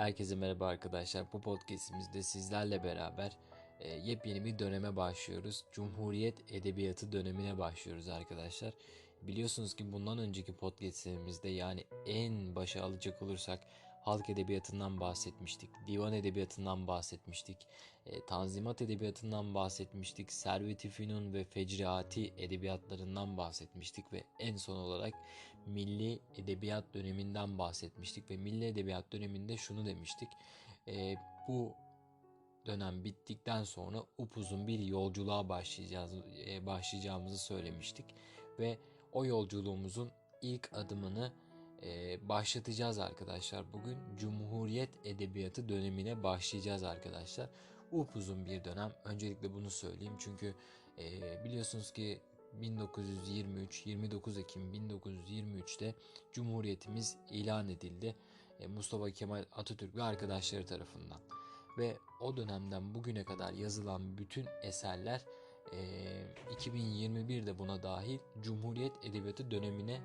Herkese merhaba arkadaşlar. Bu podcastimizde sizlerle beraber e, yepyeni bir döneme başlıyoruz. Cumhuriyet Edebiyatı dönemine başlıyoruz arkadaşlar. Biliyorsunuz ki bundan önceki podcastlerimizde yani en başa alacak olursak halk edebiyatından bahsetmiştik, divan edebiyatından bahsetmiştik, e, tanzimat edebiyatından bahsetmiştik, servet-i fünun ve fecriati edebiyatlarından bahsetmiştik ve en son olarak milli edebiyat döneminden bahsetmiştik ve milli edebiyat döneminde şunu demiştik. E, bu dönem bittikten sonra upuzun bir yolculuğa başlayacağız e, başlayacağımızı söylemiştik ve o yolculuğumuzun ilk adımını e, başlatacağız arkadaşlar. Bugün Cumhuriyet Edebiyatı dönemine başlayacağız arkadaşlar. Upuzun bir dönem. Öncelikle bunu söyleyeyim çünkü e, biliyorsunuz ki 1923 29 Ekim 1923'te Cumhuriyetimiz ilan edildi. E, Mustafa Kemal Atatürk ve arkadaşları tarafından. Ve o dönemden bugüne kadar yazılan bütün eserler e, 2021'de buna dahil Cumhuriyet Edebiyatı dönemine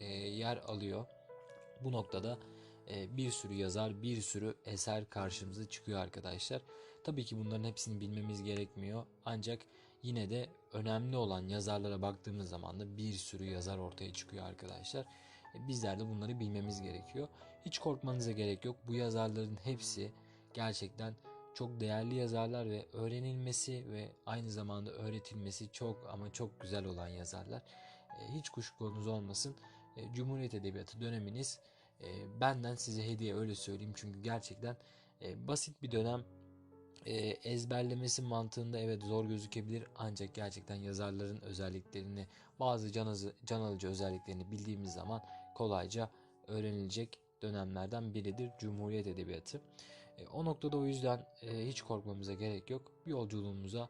e, yer alıyor. Bu noktada e, bir sürü yazar, bir sürü eser karşımıza çıkıyor arkadaşlar. Tabii ki bunların hepsini bilmemiz gerekmiyor. Ancak yine de önemli olan yazarlara baktığımız zaman da bir sürü yazar ortaya çıkıyor arkadaşlar. E, bizler de bunları bilmemiz gerekiyor. Hiç korkmanıza gerek yok. Bu yazarların hepsi gerçekten çok değerli yazarlar ve öğrenilmesi ve aynı zamanda öğretilmesi çok ama çok güzel olan yazarlar. Hiç kuşkunuz olmasın. E, Cumhuriyet Edebiyatı döneminiz e, benden size hediye öyle söyleyeyim. Çünkü gerçekten e, basit bir dönem ezberlemesi mantığında evet zor gözükebilir ancak gerçekten yazarların özelliklerini bazı can, can alıcı özelliklerini bildiğimiz zaman kolayca öğrenilecek dönemlerden biridir Cumhuriyet Edebiyatı. o noktada o yüzden hiç korkmamıza gerek yok. Yolculuğumuza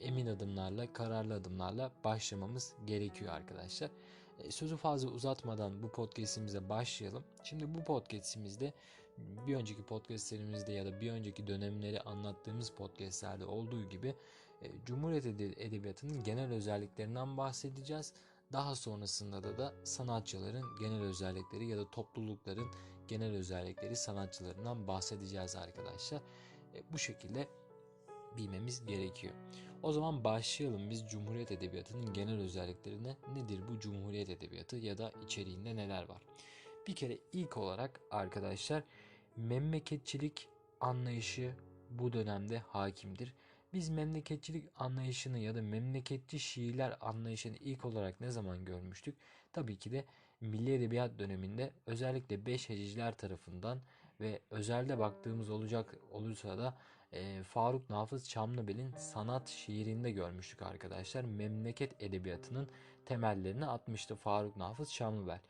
emin adımlarla, kararlı adımlarla başlamamız gerekiyor arkadaşlar. E, sözü fazla uzatmadan bu podcast'imize başlayalım. Şimdi bu podcast'imizde bir önceki podcast'lerimizde ya da bir önceki dönemleri anlattığımız podcast'lerde olduğu gibi e, Cumhuriyet Edebiyatı'nın genel özelliklerinden bahsedeceğiz. Daha sonrasında da da sanatçıların genel özellikleri ya da toplulukların genel özellikleri sanatçılarından bahsedeceğiz arkadaşlar. E, bu şekilde bilmemiz gerekiyor. O zaman başlayalım biz Cumhuriyet Edebiyatı'nın genel özelliklerine. Nedir bu Cumhuriyet Edebiyatı ya da içeriğinde neler var? Bir kere ilk olarak arkadaşlar memleketçilik anlayışı bu dönemde hakimdir. Biz memleketçilik anlayışını ya da memleketçi şiirler anlayışını ilk olarak ne zaman görmüştük? Tabii ki de Milli Edebiyat döneminde özellikle beş heciciler tarafından ve özelde baktığımız olacak olursa da e, Faruk Nafız Çamlıbel'in sanat şiirinde görmüştük arkadaşlar. Memleket edebiyatının temellerini atmıştı Faruk Nafız Çamlıbel.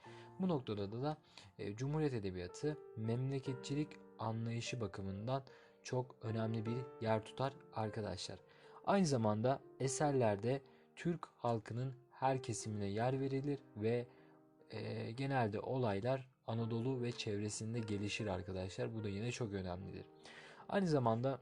Bu noktada da, e, Cumhuriyet Edebiyatı memleketçilik anlayışı bakımından çok önemli bir yer tutar arkadaşlar. Aynı zamanda eserlerde Türk halkının her kesimine yer verilir ve e, genelde olaylar Anadolu ve çevresinde gelişir arkadaşlar. Bu da yine çok önemlidir. Aynı zamanda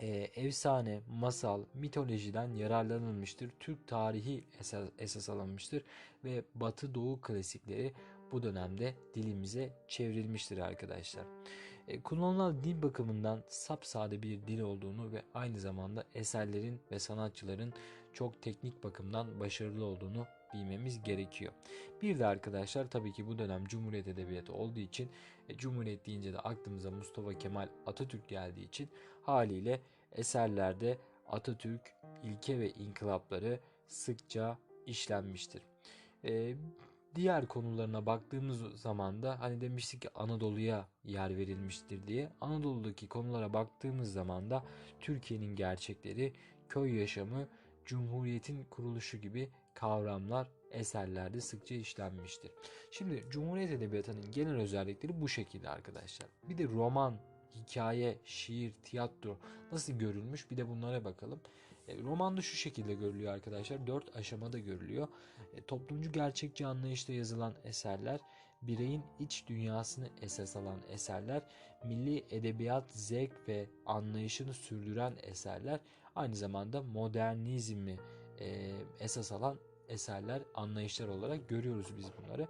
e, efsane, masal, mitolojiden yararlanılmıştır. Türk tarihi esas, esas alınmıştır ve Batı Doğu klasikleri bu dönemde dilimize çevrilmiştir arkadaşlar. E, kullanılan dil bakımından sapsade bir dil olduğunu ve aynı zamanda eserlerin ve sanatçıların çok teknik bakımdan başarılı olduğunu bilmemiz gerekiyor. Bir de arkadaşlar tabii ki bu dönem Cumhuriyet Edebiyatı olduğu için e, Cumhuriyet deyince de aklımıza Mustafa Kemal Atatürk geldiği için haliyle eserlerde Atatürk ilke ve inkılapları sıkça işlenmiştir. E, diğer konularına baktığımız zaman da hani demiştik ki Anadolu'ya yer verilmiştir diye. Anadolu'daki konulara baktığımız zaman da Türkiye'nin gerçekleri, köy yaşamı, Cumhuriyet'in kuruluşu gibi kavramlar eserlerde sıkça işlenmiştir. Şimdi Cumhuriyet Edebiyatı'nın genel özellikleri bu şekilde arkadaşlar. Bir de roman, hikaye, şiir, tiyatro nasıl görülmüş bir de bunlara bakalım. E, romanda şu şekilde görülüyor arkadaşlar. Dört aşamada görülüyor. E, toplumcu gerçekçi anlayışta yazılan eserler, bireyin iç dünyasını esas alan eserler, milli edebiyat zevk ve anlayışını sürdüren eserler, aynı zamanda modernizmi e, esas alan eserler, anlayışlar olarak görüyoruz biz bunları.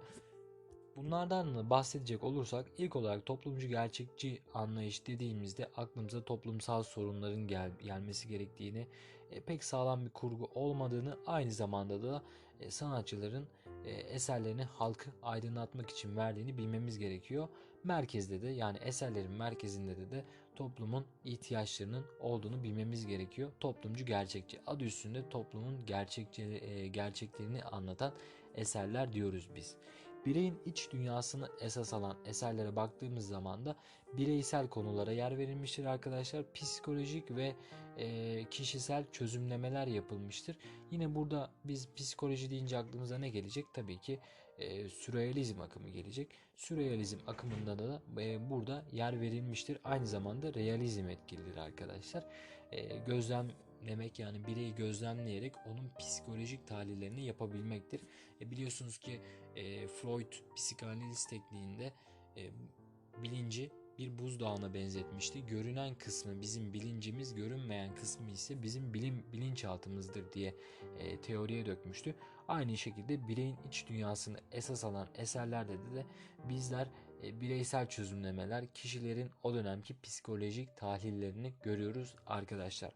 Bunlardan da bahsedecek olursak ilk olarak toplumcu gerçekçi anlayış dediğimizde aklımıza toplumsal sorunların gel gelmesi gerektiğini, pek sağlam bir kurgu olmadığını, aynı zamanda da e, sanatçıların e, eserlerini halkı aydınlatmak için verdiğini bilmemiz gerekiyor. Merkezde de yani eserlerin merkezinde de de toplumun ihtiyaçlarının olduğunu bilmemiz gerekiyor. Toplumcu gerçekçi adı üstünde toplumun gerçekçi e, gerçeklerini anlatan eserler diyoruz biz. Bireyin iç dünyasını esas alan eserlere baktığımız zaman da bireysel konulara yer verilmiştir arkadaşlar. Psikolojik ve e, kişisel çözümlemeler yapılmıştır. Yine burada biz psikoloji deyince aklımıza ne gelecek? Tabii ki e, sürrealizm akımı gelecek. Sürrealizm akımında da e, burada yer verilmiştir. Aynı zamanda realizm etkilidir arkadaşlar. E, gözlemlemek yani bireyi gözlemleyerek onun psikolojik tahlillerini yapabilmektir. E, biliyorsunuz ki e, Freud psikanaliz tekniğinde e, bilinci bir buzdağına benzetmişti. Görünen kısmı bizim bilincimiz, görünmeyen kısmı ise bizim bilim bilinçaltımızdır diye e, teoriye dökmüştü. Aynı şekilde bireyin iç dünyasını esas alan eserlerde de, de bizler e, bireysel çözümlemeler, kişilerin o dönemki psikolojik tahlillerini görüyoruz arkadaşlar.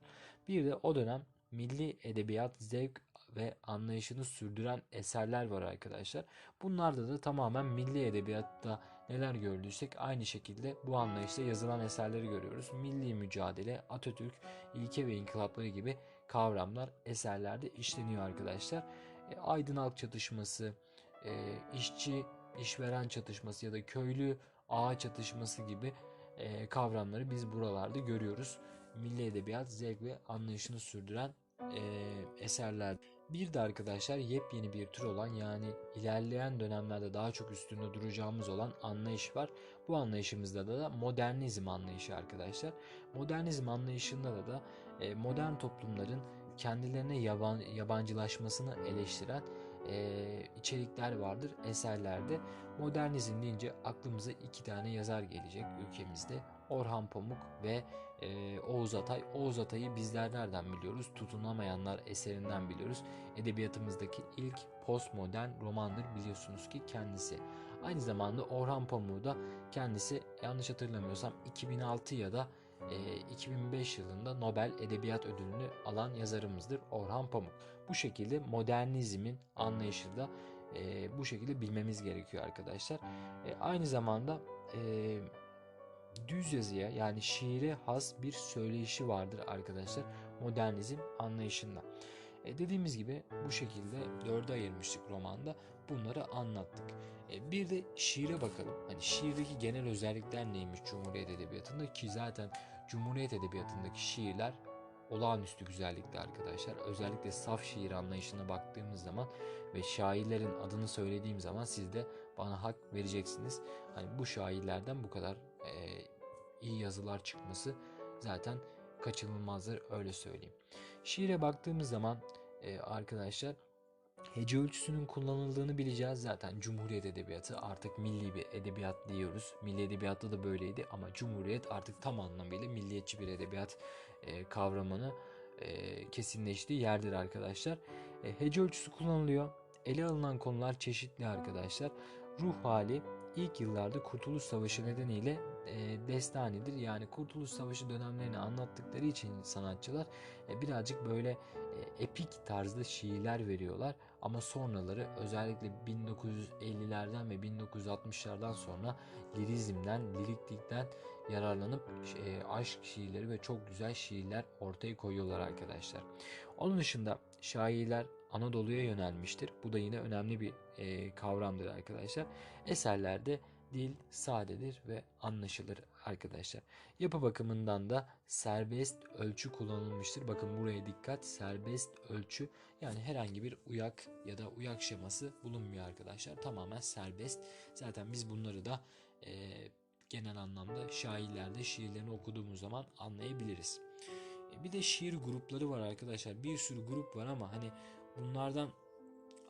Bir de o dönem milli edebiyat zevk ve anlayışını sürdüren eserler var arkadaşlar. Bunlarda da tamamen milli edebiyatta neler gördüysek aynı şekilde bu anlayışla yazılan eserleri görüyoruz. Milli mücadele, Atatürk, ilke ve inkılapları gibi kavramlar eserlerde işleniyor arkadaşlar. E, aydın halk çatışması, e, işçi işveren çatışması ya da köylü ağa çatışması gibi e, kavramları biz buralarda görüyoruz. Milli edebiyat zevk ve anlayışını sürdüren e, eserler. Bir de arkadaşlar yepyeni bir tür olan yani ilerleyen dönemlerde daha çok üstünde duracağımız olan anlayış var. Bu anlayışımızda da, da modernizm anlayışı arkadaşlar. Modernizm anlayışında da da e, modern toplumların kendilerine yaban, yabancılaşmasını eleştiren e, içerikler vardır eserlerde. Modernizm deyince aklımıza iki tane yazar gelecek ülkemizde. Orhan Pamuk ve e, Oğuz Atay. Oğuz Atay'ı bizler nereden biliyoruz? Tutunamayanlar eserinden biliyoruz. Edebiyatımızdaki ilk postmodern romandır biliyorsunuz ki kendisi. Aynı zamanda Orhan Pamuk'u da kendisi yanlış hatırlamıyorsam 2006 ya da e, 2005 yılında Nobel Edebiyat Ödülünü alan yazarımızdır Orhan Pamuk. Bu şekilde modernizmin anlayışı da e, bu şekilde bilmemiz gerekiyor arkadaşlar. E, aynı zamanda e, düz yazıya yani şiire has bir söyleyişi vardır arkadaşlar modernizm anlayışında. E, dediğimiz gibi bu şekilde dörde ayırmıştık romanda. Bunları anlattık. E, bir de şiire bakalım. Hani şiirdeki genel özellikler neymiş Cumhuriyet Edebiyatı'nda ki zaten Cumhuriyet Edebiyatı'ndaki şiirler olağanüstü güzellikte arkadaşlar. Özellikle saf şiir anlayışına baktığımız zaman ve şairlerin adını söylediğim zaman siz de bana hak vereceksiniz. Hani bu şairlerden bu kadar e, iyi yazılar çıkması zaten kaçınılmazdır öyle söyleyeyim. Şiire baktığımız zaman e, arkadaşlar hece ölçüsünün kullanıldığını bileceğiz. Zaten Cumhuriyet Edebiyatı artık milli bir edebiyat diyoruz. Milli Edebiyat'ta da böyleydi ama Cumhuriyet artık tam anlamıyla milliyetçi bir edebiyat e, kavramını e, kesinleştiği yerdir arkadaşlar. Hece ölçüsü kullanılıyor. Ele alınan konular çeşitli arkadaşlar. Ruh hali ilk yıllarda Kurtuluş Savaşı nedeniyle e, destanidir. Yani Kurtuluş Savaşı dönemlerini anlattıkları için sanatçılar e, birazcık böyle e, epik tarzda şiirler veriyorlar. Ama sonraları özellikle 1950'lerden ve 1960'lardan sonra lirizmden, liriklikten yararlanıp e, aşk şiirleri ve çok güzel şiirler ortaya koyuyorlar arkadaşlar. Onun dışında şairler Anadolu'ya yönelmiştir. Bu da yine önemli bir e, kavramdır arkadaşlar. Eserlerde dil sadedir ve anlaşılır arkadaşlar. Yapı bakımından da serbest ölçü kullanılmıştır. Bakın buraya dikkat serbest ölçü yani herhangi bir uyak ya da uyak şeması bulunmuyor arkadaşlar. Tamamen serbest. Zaten biz bunları da e, genel anlamda şairlerde şiirlerini okuduğumuz zaman anlayabiliriz. E, bir de şiir grupları var arkadaşlar. Bir sürü grup var ama hani bunlardan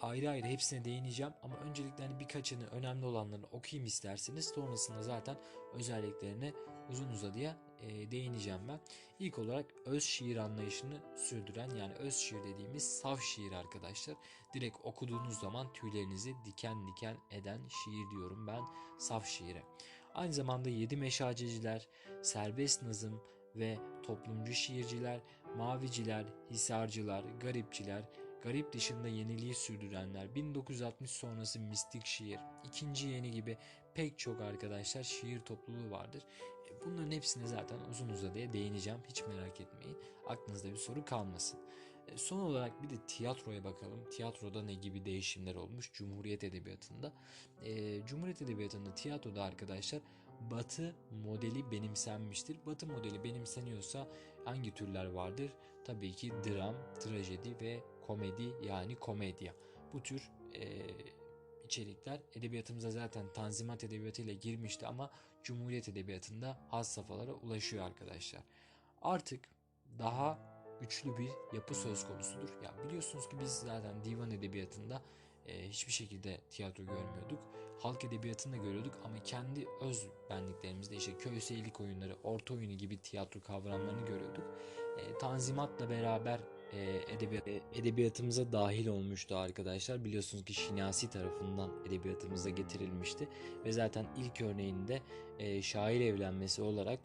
ayrı ayrı hepsine değineceğim ama öncelikle hani birkaçını önemli olanlarını okuyayım isterseniz sonrasında zaten özelliklerine uzun uzadıya e, değineceğim ben. İlk olarak öz şiir anlayışını sürdüren yani öz şiir dediğimiz saf şiir arkadaşlar. Direkt okuduğunuz zaman tüylerinizi diken diken eden şiir diyorum ben saf şiire. Aynı zamanda yedi meşaceciler, serbest nazım ve toplumcu şiirciler, maviciler, hisarcılar, garipçiler, garip dışında yeniliği sürdürenler, 1960 sonrası mistik şiir, ikinci yeni gibi pek çok arkadaşlar şiir topluluğu vardır. E, bunların hepsine zaten uzun uzadıya değineceğim. Hiç merak etmeyin. Aklınızda bir soru kalmasın. E, son olarak bir de tiyatroya bakalım. Tiyatroda ne gibi değişimler olmuş Cumhuriyet Edebiyatı'nda? E, Cumhuriyet Edebiyatı'nda tiyatroda arkadaşlar Batı modeli benimsenmiştir. Batı modeli benimseniyorsa hangi türler vardır? Tabii ki dram, trajedi ve komedi yani komedya. Bu tür e, içerikler edebiyatımıza zaten Tanzimat Edebiyatı ile girmişti ama Cumhuriyet Edebiyatı'nda has safhalara ulaşıyor arkadaşlar. Artık daha güçlü bir yapı söz konusudur. Ya biliyorsunuz ki biz zaten divan edebiyatında e, hiçbir şekilde tiyatro görmüyorduk. Halk edebiyatında görüyorduk ama kendi öz benliklerimizde işte köy seyirlik oyunları, orta oyunu gibi tiyatro kavramlarını görüyorduk. E, tanzimatla beraber e, edebiyat, e, edebiyatımıza dahil olmuştu arkadaşlar. Biliyorsunuz ki Şinasi tarafından edebiyatımıza getirilmişti ve zaten ilk örneğinde e, şair evlenmesi olarak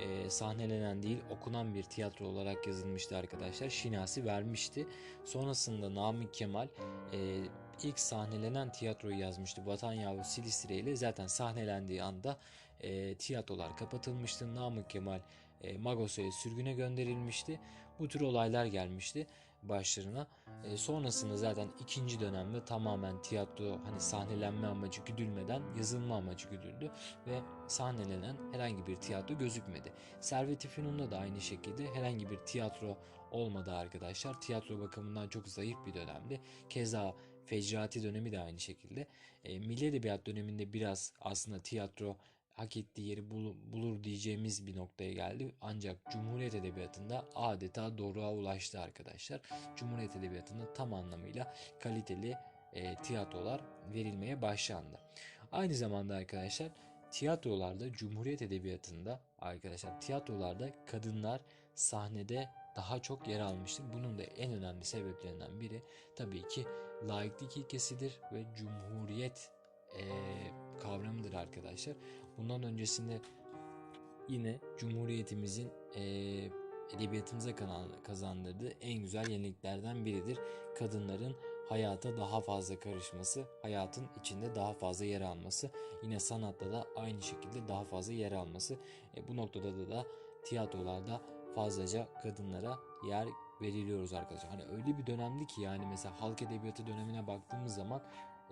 e, sahnelenen değil okunan bir tiyatro olarak yazılmıştı arkadaşlar. Şinasi vermişti. Sonrasında Namık Kemal e, ilk sahnelenen tiyatroyu yazmıştı. Vatan Yavru Silistre ile zaten sahnelendiği anda e, tiyatrolar kapatılmıştı. Namık Kemal e, Magosa'ya sürgüne gönderilmişti. Bu tür olaylar gelmişti başlarına. E, sonrasında zaten ikinci dönemde tamamen tiyatro hani sahnelenme amacı güdülmeden yazılma amacı güdüldü ve sahnelenen herhangi bir tiyatro gözükmedi. Servet-i Fünun'da da aynı şekilde herhangi bir tiyatro olmadı arkadaşlar. Tiyatro bakımından çok zayıf bir dönemdi. Keza Fecrati dönemi de aynı şekilde. E, Milli Edebiyat döneminde biraz aslında tiyatro hak ettiği yeri bulur diyeceğimiz bir noktaya geldi. Ancak Cumhuriyet Edebiyatı'nda adeta doruğa ulaştı arkadaşlar. Cumhuriyet Edebiyatı'nda tam anlamıyla kaliteli e, tiyatrolar verilmeye başlandı. Aynı zamanda arkadaşlar tiyatrolarda Cumhuriyet Edebiyatı'nda arkadaşlar tiyatrolarda kadınlar sahnede daha çok yer almıştır. Bunun da en önemli sebeplerinden biri tabii ki laiklik ilkesidir ve cumhuriyet e, kavramıdır arkadaşlar. Bundan öncesinde yine Cumhuriyetimizin e, edebiyatımıza kazandırdığı en güzel yeniliklerden biridir. Kadınların hayata daha fazla karışması, hayatın içinde daha fazla yer alması, yine sanatta da aynı şekilde daha fazla yer alması. E, bu noktada da, da tiyatrolarda fazlaca kadınlara yer veriliyoruz arkadaşlar. Hani öyle bir dönemdi ki yani mesela halk edebiyatı dönemine baktığımız zaman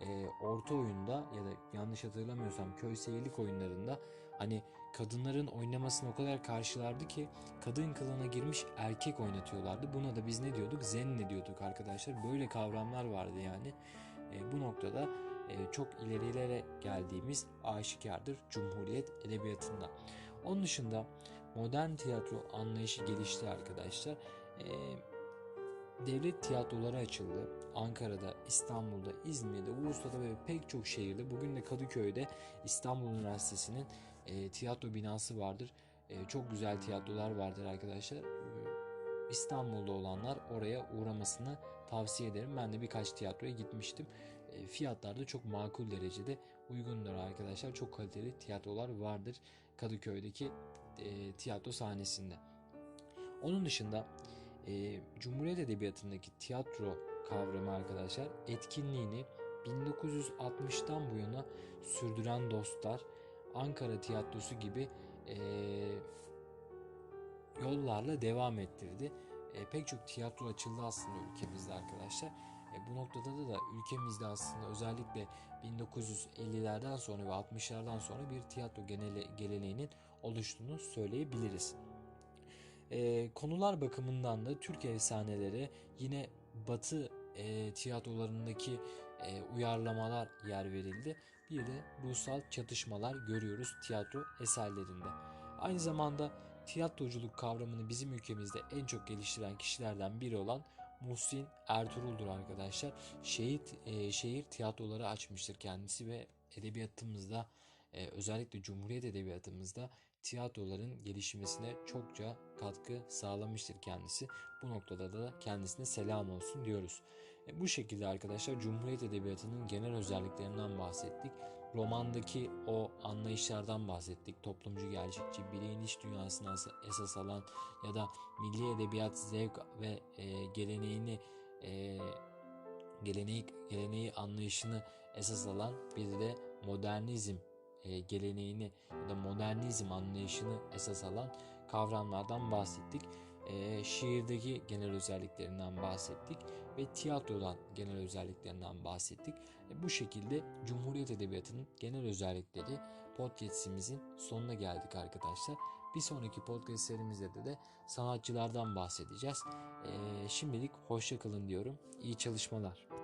e, orta oyunda ya da yanlış hatırlamıyorsam köy seyirlik oyunlarında hani kadınların oynamasını o kadar karşılardı ki kadın kılığına girmiş erkek oynatıyorlardı. Buna da biz ne diyorduk? Zenne diyorduk arkadaşlar. Böyle kavramlar vardı yani. E, bu noktada e, çok ilerilere geldiğimiz aşikardır Cumhuriyet Edebiyatı'nda. Onun dışında modern tiyatro anlayışı gelişti arkadaşlar. E, devlet tiyatroları açıldı. Ankara'da, İstanbul'da, İzmir'de, Ulus'ta ve pek çok şehirde. Bugün de Kadıköy'de İstanbul Üniversitesi'nin e, tiyatro binası vardır. E, çok güzel tiyatrolar vardır arkadaşlar. E, İstanbul'da olanlar oraya uğramasını tavsiye ederim. Ben de birkaç tiyatroya gitmiştim. E, fiyatlar da çok makul derecede uygundur arkadaşlar. Çok kaliteli tiyatrolar vardır Kadıköy'deki e, tiyatro sahnesinde. Onun dışında e, Cumhuriyet Edebiyatı'ndaki tiyatro kavramı arkadaşlar etkinliğini 1960'tan bu yana sürdüren dostlar Ankara Tiyatrosu gibi e, yollarla devam ettirdi. E, pek çok tiyatro açıldı aslında ülkemizde arkadaşlar. E, bu noktada da, da ülkemizde aslında özellikle 1950'lerden sonra ve 60'lardan sonra bir tiyatro genele, geleneğinin oluştuğunu söyleyebiliriz. E, konular bakımından da Türk efsaneleri yine Batı e, tiyatrolarındaki e, uyarlamalar yer verildi. Bir de ruhsal çatışmalar görüyoruz tiyatro eserlerinde. Aynı zamanda tiyatroculuk kavramını bizim ülkemizde en çok geliştiren kişilerden biri olan Muhsin Ertuğrul'dur arkadaşlar. Şehit, e, şehir tiyatroları açmıştır kendisi ve edebiyatımızda e, özellikle Cumhuriyet Edebiyatımızda tiyatroların gelişmesine çokça katkı sağlamıştır kendisi. Bu noktada da kendisine selam olsun diyoruz. E, bu şekilde arkadaşlar Cumhuriyet Edebiyatı'nın genel özelliklerinden bahsettik. Romandaki o anlayışlardan bahsettik. Toplumcu, gerçekçi, bireyin iç dünyasına esas alan ya da milli edebiyat zevk ve e, geleneğini e, geleneği geleneği anlayışını esas alan bir de modernizm e, geleneğini ya da modernizm anlayışını esas alan kavramlardan bahsettik. E, şiirdeki genel özelliklerinden bahsettik ve tiyatrodan genel özelliklerinden bahsettik. E, bu şekilde Cumhuriyet Edebiyatı'nın genel özellikleri podcast'imizin sonuna geldik arkadaşlar. Bir sonraki podcast serimizde de, de sanatçılardan bahsedeceğiz. E, şimdilik hoşça kalın diyorum. İyi çalışmalar.